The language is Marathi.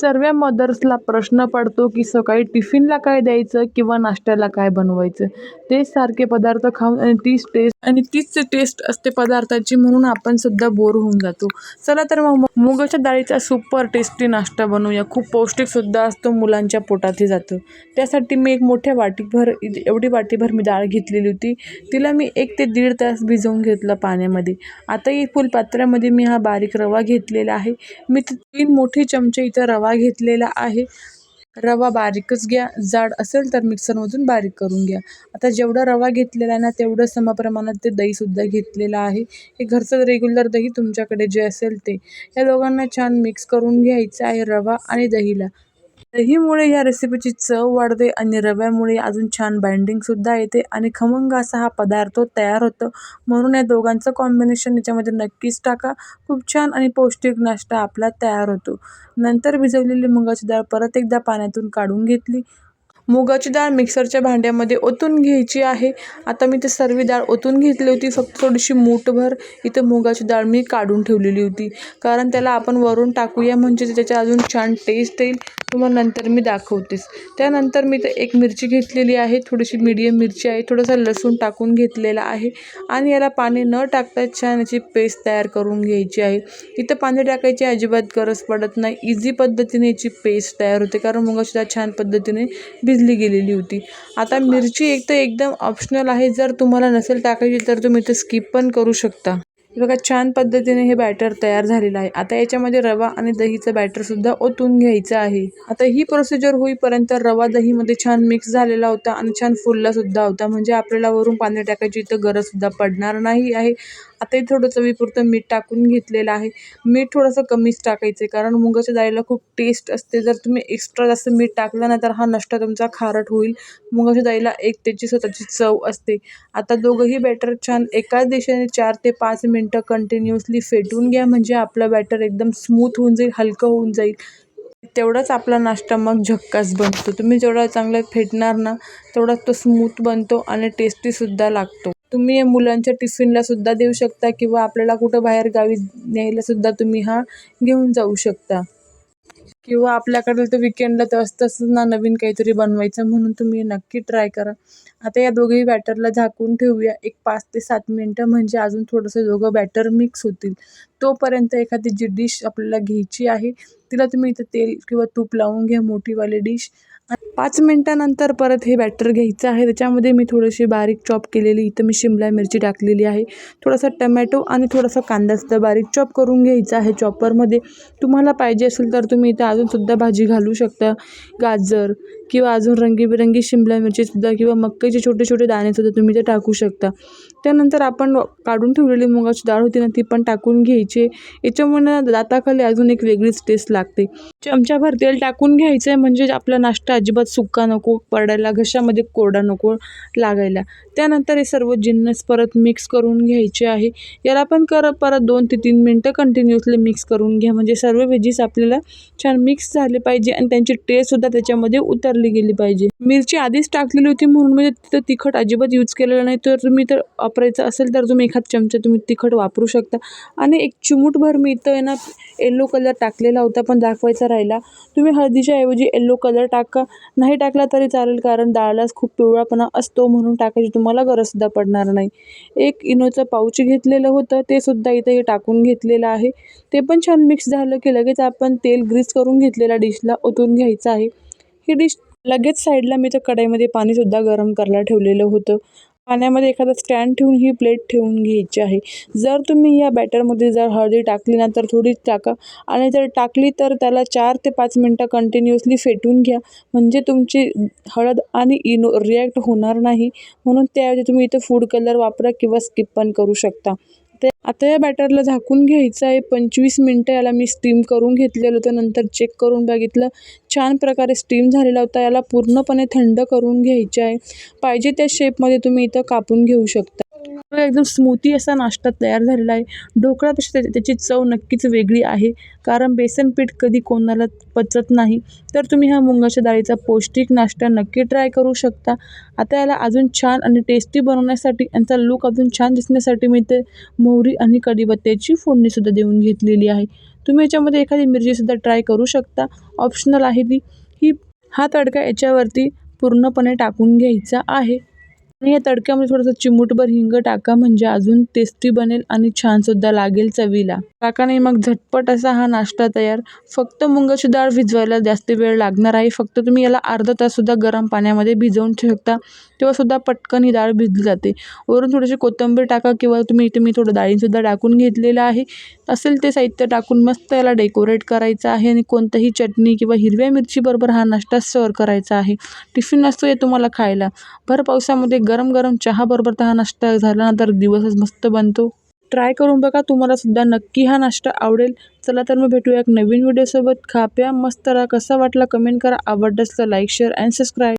सर्व मदर्सला प्रश्न पडतो की सकाळी टिफिनला काय द्यायचं किंवा नाश्त्याला काय बनवायचं? तेच सारखे पदार्थ खाऊन आणि तीच टेस्ट आणि तीच टेस्ट असते पदार्थाची म्हणून आपण सुद्धा बोर होऊन जातो. चला तर मग मुगाच्या डाळीचा सुपर टेस्टी नाश्ता बनवूया. खूप पौष्टिकसुद्धा असतो मुलांच्या पोटातही जातो. त्यासाठी मी एक मोठ्या वाटीभर एवढी वाटीभर मी डाळ घेतलेली होती. तिला मी एक ते दीड तास भिजवून घेतलं पाण्यामध्ये. आता एक फुलपात्रामध्ये मी हा बारीक रवा घेतलेला आहे. मी तीन मोठे चमचे इथं रवा घेतलेला आहे. रवा बारीकच घ्या. जाड असेल तर मिक्सरमधून बारीक करून घ्या. आता जेवढा रवा घेतलेला आहे ना तेवढं समप्रमाणात ते दहीसुद्धा घेतलेलं आहे. हे घरचं रेग्युलर दही तुमच्याकडे जे असेल ते. या दोघांना छान मिक्स करून घ्यायचं आहे रवा आणि दहीला. दहीमुळे या रेसिपीची चव वाढते आणि रव्यामुळे अजून छान बाइंडिंगसुद्धा येते आणि खमंग असा हा पदार्थ तयार होतो. म्हणून या दोघांचं कॉम्बिनेशन याच्यामध्ये नक्कीच टाका. खूप छान आणि पौष्टिक नाश्ता आपला तयार होतो. नंतर भिजवलेली मुगाची डाळ परत एकदा पाण्यातून काढून घेतली. मुगाची डाळ मिक्सरच्या भांड्यामध्ये ओतून घ्यायची आहे. आता मी ते सर्व डाळ ओतून घेतली होती. फक्त थोडीशी मूठभर इथं मुगाची डाळ मी काढून ठेवलेली होती. कारण त्याला आपण वरून टाकूया म्हणजे त्याच्या अजून छान टेस्ट येईल. तुम्हाला नंतर मी दाखवतेच. त्यानंतर मी तर एक मिरची घेतलेली आहे. थोडीशी मीडियम मिरची आहे. थोडासा लसूण टाकून घेतलेला आहे. आणि याला पाणी न टाकता छान याची पेस्ट तयार करून घ्यायची आहे. इथं पाणी टाकायची अजिबात गरज पडत नाही. इझी पद्धतीने याची पेस्ट तयार होते. कारण मुगाची डाळ छान पद्धतीने भिज भिजली गेलेली होती. आता मिरची एक तर एकदम ऑप्शनल आहे. जर तुम्हाला नसेल टाकायची तर तुम्ही ते स्किप पण करू शकता. बघा छान पद्धतीने हे बॅटर तयार झालेलं आहे. आता याच्यामध्ये रवा आणि दहीचं बॅटरसुद्धा ओतून घ्यायचं आहे. आता ही प्रोसिजर होईपर्यंत रवा दहीमध्ये छान मिक्स झालेला होता आणि छान फुललासुद्धा होता. म्हणजे आपल्याला वरून पाणी टाकायची इथं गरजसुद्धा पडणार नाही आहे. आताही थोडं चवीपुरतं मीठ टाकून घेतलेलं आहे. मीठ थोडंसं कमीच टाकायचं आहे कारण मुगाच्या डाळीला खूप टेस्ट असते. जर तुम्ही एक्स्ट्रा जास्त मीठ टाकलं नाही तर हा नष्टा तुमचा खारट होईल. मुगाच्या डाळीला एक त्याची स्वतःची चव असते. आता दोघंही बॅटर छान एकाच दिशेने चार ते पाच मिनटं कंटिन्युअसली फेटून घ्या म्हणजे आपलं बॅटर एकदम स्मूथ होऊन जाईल हलकं होऊन जाईल. तेवढाच आपला नाश्ता मग झक्कास बनतो. तुम्ही जेवढा चांगला फेटणार ना तेवढाच तो स्मूथ बनतो आणि टेस्टीसुद्धा लागतो. तुम्ही हे मुलांच्या टिफिनलासुद्धा देऊ शकता किंवा आपल्याला कुठं बाहेर गावी न्यायलासुद्धा तुम्ही हा घेऊन जाऊ शकता. किंवा आपल्याकडे तर विकेंडला तर असतंच ना नवीन काहीतरी बनवायचं म्हणून तुम्ही नक्की ट्राय करा. आता या दोघेही बॅटरला झाकून ठेवूया. एक पाच ते सात मिनटं म्हणजे अजून थोडंसं दोघं बॅटर मिक्स होतील. तोपर्यंत एखादी जी डिश आपल्याला घ्यायची आहे तिला तुम्ही इथं तेल किंवा तूप लावून घ्या मोठीवाली डिश पाच मिनटानंतर परत हे बॅटर घ्यायचं आहे. त्याच्यामध्ये मी थोडीशी बारीक चॉप केलेली इथं मी शिमला मिरची टाकलेली आहे. थोडासा टमॅटो आणि थोडासा कांदासुद्धा बारीक चॉप करून घ्यायचा आहे चॉपरमध्ये तुम्हाला पाहिजे असेल तर तुम्ही इथं अजूनसुद्धा भाजी घालू शकता. गाजर किंवा अजून रंगीबेरंगी शिमला मिरचीसुद्धा किंवा मक्याचे छोटे छोटे दाणेसुद्धा तुम्ही ते टाकू शकता. त्यानंतर आपण काढून ठेवलेली मुगाची डाळ होती ना ती पण टाकून घ्यायची. याच्यामुळे दाताखाली अजून एक वेगळीच टेस्ट लागते. चमच्याभर तेल टाकून घ्यायचं आहे म्हणजे आपला नाश्ता अजिबात सुक्का नको पडायला घशामध्ये कोरडा नको लागायला. त्यानंतर हे सर्व जिन्नस परत मिक्स करून घ्यायचे आहे. याला पण कर परत दोन ते तीन मिनटं कंटिन्युअसली मिक्स करून घ्या. म्हणजे सर्व व्हेजीस आपल्याला छान मिक्स झाले पाहिजे आणि त्यांची टेस्टसुद्धा त्याच्यामध्ये वापरली गेली पाहिजे. मिरची आधीच टाकलेली होती म्हणून म्हणजे तिथं तिखट अजिबात यूज केलेलं नाही. तर तुम्ही तर वापरायचं असेल तर तुम्ही एखाद चमचा तुम्ही तिखट वापरू शकता. आणि एक चिमूटभर मी इथं आहे ना येल्लो कलर टाकलेला होता पण दाखवायचा राहिला. तुम्ही हळदीच्या ऐवजी येल्लो कलर टाका. नाही टाकला तरी चालेल कारण डाळलाच खूप पिवळापणा असतो म्हणून टाकायची तुम्हाला गरजसुद्धा पडणार नाही. एक इनोचं पाऊच घेतलेलं होतं ते सुद्धा इथे हे टाकून घेतलेलं आहे. ते पण छान मिक्स झालं की लगेच आपण तेल ग्रीस करून घेतलेला डिशला ओतून घ्यायचं आहे. ही डिश लगेच साईडला मी तर कढईमध्ये पाणीसुद्धा गरम करायला ठेवलेलं होतं. पाण्यामध्ये एखादा स्टँड ठेवून ही प्लेट ठेवून घ्यायची आहे. जर तुम्ही या बॅटरमध्ये जर हळदी टाकली ना तर थोडीच टाका. आणि जर टाकली तर त्याला चार ते पाच मिनटं कंटिन्युअसली फेटून घ्या. म्हणजे तुमची हळद आणि इनो रिॲक्ट होणार नाही. म्हणून त्याऐवजी तुम्ही इथं फूड कलर वापरा किंवा स्किप पण करू शकता. ते आता या बॅटरला झाकून घ्यायचं आहे. पंचवीस मिनटं याला मी स्टीम करून घेतलेलं होतं. नंतर चेक करून बघितलं. छान प्रकारे स्टीम झालेला होता. याला पूर्णपणे थंड करून घ्यायचे आहे. पाहिजे त्या शेपमध्ये तुम्ही इथं कापून घेऊ शकता. एकदम स्मूथी असा नाश्ता तयार झालेला आहे. ढोकळापेक्षा त्या- त्याची चव नक्कीच वेगळी आहे. कारण बेसन पीठ कधी कोणाला पचत नाही. तर तुम्ही हा मुगाच्या डाळीचा पौष्टिक नाश्ता नक्की ट्राय करू शकता. आता याला अजून छान आणि टेस्टी बनवण्यासाठी यांचा लूक अजून छान दिसण्यासाठी मी ते मोहरी आणि कढीपत्त्याची फोडणीसुद्धा देऊन घेतलेली आहे. तुम्ही याच्यामध्ये एखादी मिरचीसुद्धा ट्राय करू शकता. ऑप्शनल आहे ती. ही हा तडका याच्यावरती पूर्णपणे टाकून घ्यायचा आहे. आणि या तडक्यामध्ये थोडंसं चिमूटभर हिंग टाका म्हणजे अजून टेस्टी बनेल आणि छानसुद्धा लागेल चवीला. टाका नाही मग झटपट असा हा नाश्ता तयार. फक्त मुगाची डाळ भिजवायला जास्त वेळ लागणार आहे. फक्त तुम्ही याला अर्धा ताससुद्धा गरम पाण्यामध्ये भिजवून ठेवता तेव्हासुद्धा पटकन ही डाळ भिजली जाते. वरून थोडीशी कोथिंबीर टाका किंवा तुम्ही इथे मी थोडं डाळीसुद्धा टाकून घेतलेलं आहे. असेल ते साहित्य टाकून मस्त याला डेकोरेट करायचं आहे आणि कोणत्याही चटणी किंवा हिरव्या मिरचीबरोबर हा नाश्ता सर्व करायचा आहे. टिफिन असतो हे तुम्हाला खायला. भर पावसामध्ये गरम गरम चहाबरोबर तर हा नाश्ता झाल्यानंतर दिवसच मस्त बनतो. ट्राय करून बघा तुम्हाला सुद्धा नक्की हा नाश्ता आवडेल. चला तर मग भेटूया एक नवीन व्हिडिओसोबत खा प्या मस्त राहा. कसा वाटला कमेंट करा. आवडलं असलं लाईक शेअर अँड सबस्क्राईब